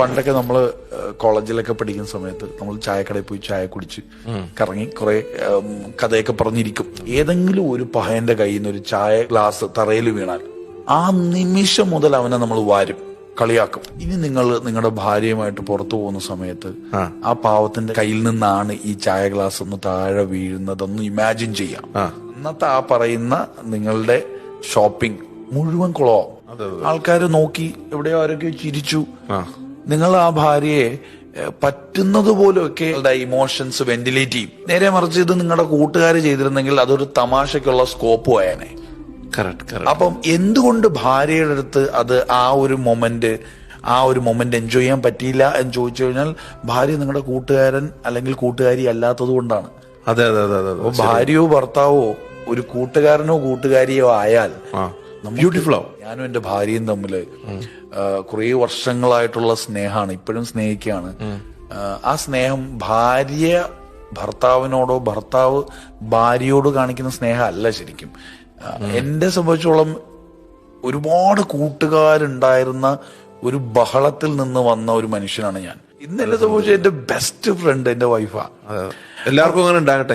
പണ്ടൊക്കെ നമ്മൾ കോളേജിലൊക്കെ പഠിക്കുന്ന സമയത്ത് നമ്മൾ ചായക്കടയിൽ പോയി ചായ കുടിച്ച് കറങ്ങി കുറെ കഥയൊക്കെ പറഞ്ഞിരിക്കും. ഏതെങ്കിലും ഒരു പഹയന്റെ കയ്യിൽ നിന്ന് ഒരു ചായ ഗ്ലാസ് തറയിൽ വീണാൽ ആ നിമിഷം മുതൽ അവനെ നമ്മൾ വാരും കളിയാക്കും. ഇനി നിങ്ങൾ നിങ്ങളുടെ ഭാര്യയുമായിട്ട് പുറത്തു പോകുന്ന സമയത്ത് ആ. പാവത്തിന്റെ കയ്യിൽ നിന്നാണ് ഈ ചായ ഗ്ലാസ് ഒന്ന് താഴെ വീഴുന്നതെന്ന് ഇമാജിൻ ചെയ്യാം. അന്നത്തെ ആ പറയുന്ന നിങ്ങളുടെ ഷോപ്പിംഗ് മുഴുവൻ കുളമാവും ആൾക്കാർ നോക്കി എവിടെയോ ആരൊക്കെ ചിരിച്ചു. നിങ്ങൾ ആ ഭാര്യയെ പറ്റുന്നത് പോലെയൊക്കെ ഇമോഷൻസ് വെന്റിലേറ്റ് ചെയ്യും. നേരെ മറിച്ച് ഇത് നിങ്ങളുടെ കൂട്ടുകാർ ചെയ്തിരുന്നെങ്കിൽ അതൊരു തമാശക്കുള്ള സ്കോപ്പ് ആയനെ. അപ്പം എന്തുകൊണ്ട് ഭാര്യയുടെ അടുത്ത് അത് ആ ഒരു മൊമെന്റ് ആ ഒരു മൊമെന്റ് എൻജോയ് ചെയ്യാൻ പറ്റിയില്ല എന്ന് ചോദിച്ചു കഴിഞ്ഞാൽ ഭാര്യ നിങ്ങളുടെ കൂട്ടുകാരൻ അല്ലെങ്കിൽ കൂട്ടുകാരി അല്ലാത്തത് കൊണ്ടാണ്. അതെ അതെ അതെ ഭാര്യയോ ഭർത്താവോ ഒരു കൂട്ടുകാരനോ കൂട്ടുകാരിയോ ആയാൽ ബ്യൂട്ടിഫുൾ ആവും. ഞാനും എന്റെ ഭാര്യയും തമ്മിൽ കുറെ വർഷങ്ങളായിട്ടുള്ള സ്നേഹമാണ്. ഇപ്പോഴും സ്നേഹിക്കുകയാണ് ആ, സ്നേഹം ഭാര്യ ഭർത്താവിനോടോ ഭർത്താവ് ഭാര്യയോട് കാണിക്കുന്ന സ്നേഹമല്ല ശരിക്കും. എന്നെ സംബന്ധിച്ചോളം ഒരുപാട് കൂട്ടുകാരുണ്ടായിരുന്ന ഒരു ബഹളത്തിൽ നിന്ന് വന്ന ഒരു മനുഷ്യനാണ് ഞാൻ. ഇന്ന് എന്നെ സംബന്ധിച്ച എന്റെ ബെസ്റ്റ് ഫ്രണ്ട് എന്റെ വൈഫാ എല്ലാവർക്കും അങ്ങനെ ഉണ്ടാകട്ടെ.